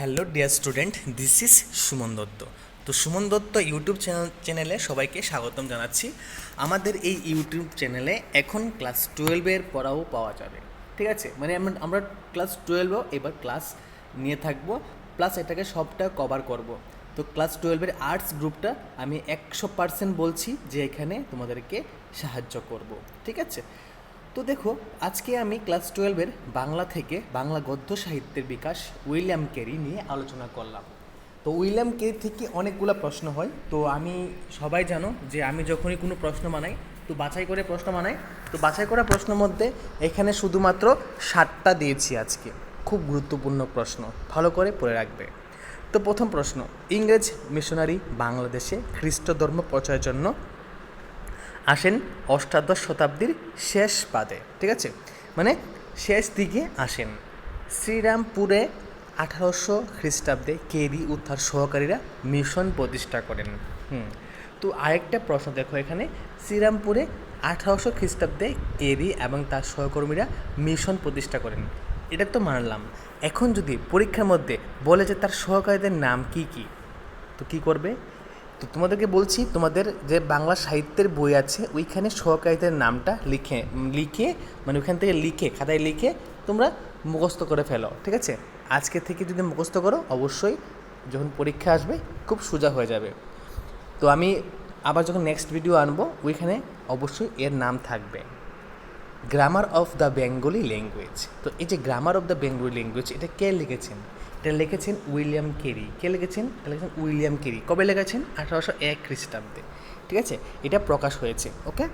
Hello dear student, this is Suman Dutta. তো Suman Dutta YouTube channel সবাইকে স্বাগতম জানাচ্ছি। আমাদের এই ইউটিউব চ্যানেলে এখন ক্লাস টুয়েলভের পড়াও পাওয়া যাবে, ঠিক আছে? মানে আমরা ক্লাস টুয়েলভও এবার ক্লাস নিয়ে থাকব, প্লাস এটাকে সবটা কভার করব। তো ক্লাস টুয়েলভের আর্টস গ্রুপটা আমি একশো পার্সেন্ট বলছি যে এখানে তোমাদেরকে সাহায্য করব, ঠিক আছে? তো দেখো, আজকে আমি ক্লাস টুয়েলভের বাংলা থেকে বাংলা গদ্য সাহিত্যের বিকাশ উইলিয়াম কেরি নিয়ে আলোচনা করলাম। তো উইলিয়াম কেরি থেকে অনেকগুলো প্রশ্ন হয়। তো আমি, সবাই জানো যে আমি যখনই কোনো প্রশ্ন বানাই, তো বাছাই করে প্রশ্ন বানাই। তো বাছাই করা প্রশ্নের মধ্যে এখানে শুধুমাত্র সাতটা দিয়েছি আজকে। খুব গুরুত্বপূর্ণ প্রশ্ন, ভালো করে পড়ে রাখবে। তো প্রথম প্রশ্ন, ইংরেজ মিশনারি বাংলাদেশে খ্রিস্ট ধর্ম প্রচারের জন্য আসেন অষ্টাদশ শতাব্দীর শেষ পাদে, ঠিক আছে? মানে শেষ দিকে আসেন। শ্রীরামপুরে আঠারোশো খ্রিস্টাব্দে কেরি উদ্ধার সহকারীরা মিশন প্রতিষ্ঠা করেন। হুম, তো আরেকটা প্রশ্ন দেখো এখানে। শ্রীরামপুরে আঠারোশো খ্রিস্টাব্দে কেরি এবং তার সহকর্মীরা মিশন প্রতিষ্ঠা করেন। এটা তো মানলাম। এখন যদি পরীক্ষার মধ্যে বলে যে তার সহকারীদের নাম কি কি, তো কি করবে? তো তোমাদেরকে বলছি, তোমাদের যে বাংলা সাহিত্যের বই আছে, ওইখানে সহকারীদের নামটা লিখে লিখে মানে ওইখান থেকে লিখে, খাতায় লিখে তোমরা মুখস্থ করে ফেলো, ঠিক আছে? আজকে থেকে যদি মুখস্থ করো, অবশ্যই যখন পরীক্ষা আসবে, খুব সোজা হয়ে যাবে। তো আমি আবার যখন নেক্সট ভিডিও আনব, ওইখানে অবশ্যই এর নাম থাকবে। Grammar of the Bengali language তো এই যে grammar of the Bengali language এটা কে লিখেছেন? এটা লিখেছেন উইলিয়াম কেরি। কে লিখেছেন? এটা লিখেছেন উইলিয়াম কেরি। কবে লিখেছেন? আঠারোশো এক খ্রিস্টাব্দে। ঠিক আছে? এটা প্রকাশ হয়েছে, ওকে?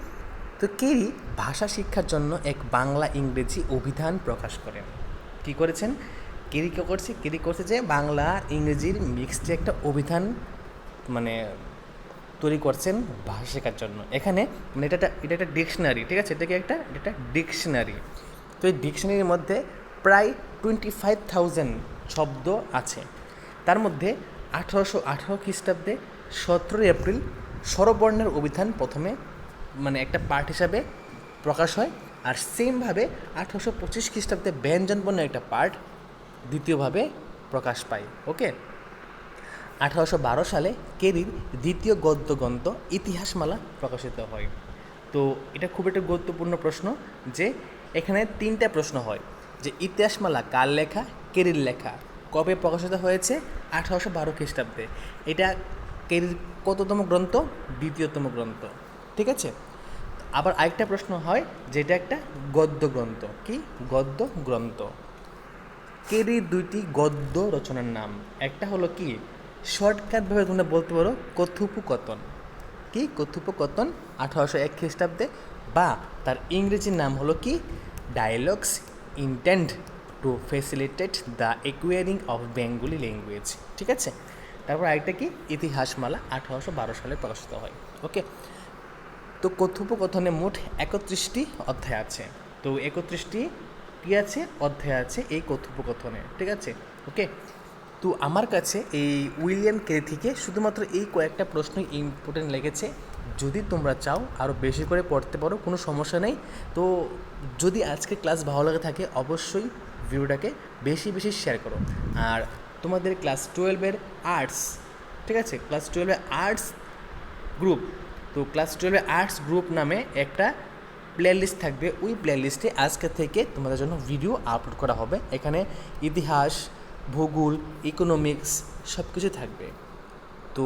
তো কেরি ভাষা শিক্ষার জন্য এক বাংলা ইংরেজি অভিধান প্রকাশ করেন। কি করেছেন? কেরি কে করছে? কেরি করছে যে বাংলা ইংরেজির মিক্সড একটা অভিধান মানে তৈরি করছেন ভাষা শেখার জন্য। এখানে মানে এটা একটা এটা একটা ডিকশনারি ঠিক আছে? এটাকে একটা, এটা ডিকশনারি তো এই ডিকশনারির মধ্যে প্রায় টোয়েন্টি ফাইভ থাউজেন্ড শব্দ আছে। তার মধ্যে আঠারোশো আঠারো খ্রিস্টাব্দে সতেরোই এপ্রিল স্বরবর্ণের অভিধান প্রথমে মানে একটা পার্ট হিসাবে প্রকাশ হয় আর সেমভাবে আঠারোশো পঁচিশ খ্রিস্টাব্দে ব্যঞ্জনবর্ণের একটা পার্ট দ্বিতীয়ভাবে প্রকাশ পায় ওকে আঠারোশো বারো সালে কেরির দ্বিতীয় গদ্যগ্রন্থ ইতিহাসমালা প্রকাশিত হয়। তো এটা খুব একটা গুরুত্বপূর্ণ প্রশ্ন যে এখানে তিনটা প্রশ্ন হয়। যে ইতিহাসমালা কার লেখা, কেরির লেখা, কবে প্রকাশিত হয়েছে, আঠারোশো বারো খ্রিস্টাব্দে। এটা কেরির কততম গ্রন্থ? দ্বিতীয়তম গ্রন্থ। ঠিক আছে? আবার আরেকটা প্রশ্ন হয়, যেটা একটা গদ্য গ্রন্থ। কি? গদ্য গ্রন্থ। কেরি দুইটি গদ্য রচনার নাম। একটা হলো কি? শর্টকাটভাবে তোমরা বলতে পারো, কথোপকথন। কি? কথোপকথন আঠারোশো এক খ্রিস্টাব্দে। বা তার ইংরেজি নাম হলো কি? Dialogues intend to facilitate the acquiring of Bengali language ঠিক আছে? তারপর আরেকটা কি? ইতিহাসমালা আঠারোশো বারো সালে প্রকাশিত হয়। ওকে? তো কথোপকথনে মোট একত্রিশটি অধ্যায় আছে। তো একত্রিশটি কি আছে? অধ্যায় আছে এই কথোপকথনে। ঠিক আছে? ওকে? তো আমার কাছে এই উইলিয়াম কে থেকে শুধুমাত্র এই কয়েকটা প্রশ্নই ইম্পর্টেন্ট লেগেছে। যদি তোমরা চাও আরও বেশি করে পড়তে পারো, কোনো সমস্যা নেই। তো যদি আজকে ক্লাস ভালো লাগে থাকে, অবশ্যই ভিডিওটাকে বেশি বেশি শেয়ার করো। আর তোমাদের ক্লাস টুয়েলভের আর্টস ঠিক আছে? ক্লাস টুয়েলভের আর্টস গ্রুপ তো ক্লাস টুয়েলভে আর্টস গ্রুপ নামে একটা প্লেলিস্ট থাকবে। ওই প্লেলিস্টে আজকে থেকে তোমাদের জন্য ভিডিও আপলোড করা হবে। এখানে ইতিহাস, ভূগোল ইকোনমিক্স সব কিছু থাকবে। তো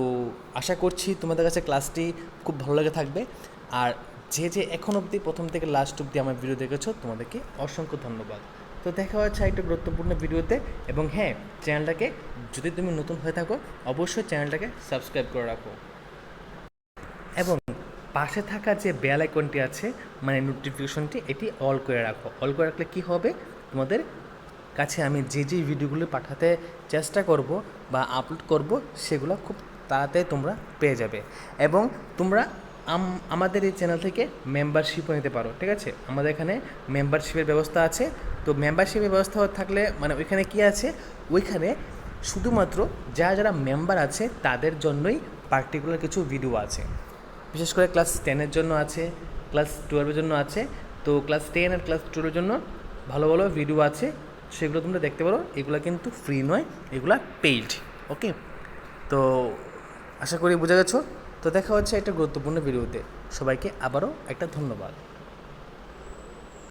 আশা করছি তোমাদের কাছে ক্লাসটি খুব ভালো লাগে থাকবে। আর যে যে এখন অবধি প্রথম থেকে লাস্ট অবধি আমার ভিডিও দেখেছ, তোমাদেরকে অসংখ্য ধন্যবাদ। তো দেখা হচ্ছে একটা গুরুত্বপূর্ণ ভিডিওতে এবং হ্যাঁ চ্যানেলটাকে যদি তুমি নতুন হয়ে থাকো, অবশ্যই চ্যানেলটাকে সাবস্ক্রাইব করে রাখো। এবং পাশে থাকা যে বেল আইকনটি আছে মানে নোটিফিকেশনটি এটি অল করে রাখো। অল করে রাখলে কী হবে? তোমাদের কাছে আমি যে যে ভিডিওগুলো পাঠাতে চেষ্টা করব বা আপলোড করব, সেগুলো খুব তাড়াতাড়ি তোমরা পেয়ে যাবে। এবং তোমরা আমাদের এই চ্যানেল থেকে মেম্বারশিপও নিতে পারো, ঠিক আছে? আমাদের এখানে মেম্বারশিপের ব্যবস্থা আছে। তো মেম্বারশিপের ব্যবস্থা থাকলে মানে ওইখানে কি আছে? ওইখানে শুধুমাত্র যারা যারা মেম্বার আছে, তাদের জন্যই পার্টিকুলার কিছু ভিডিও আছে। বিশেষ করে ক্লাস টেনের জন্য আছে ক্লাস টুয়েলভের জন্য আছে। তো ক্লাস টেন আর ক্লাস টুয়েলভের জন্য ভালো ভালো ভিডিও আছে, সেগুলো তোমরা দেখতে পারো। এগুলো কিন্তু ফ্রি নয়, এগুলা পেইড ওকে তো আশা করি বোঝা গেছো? তো দেখা হচ্ছে একটা গুরুত্বপূর্ণ ভিডিওতে। সবাইকে আবারও একটা ধন্যবাদ।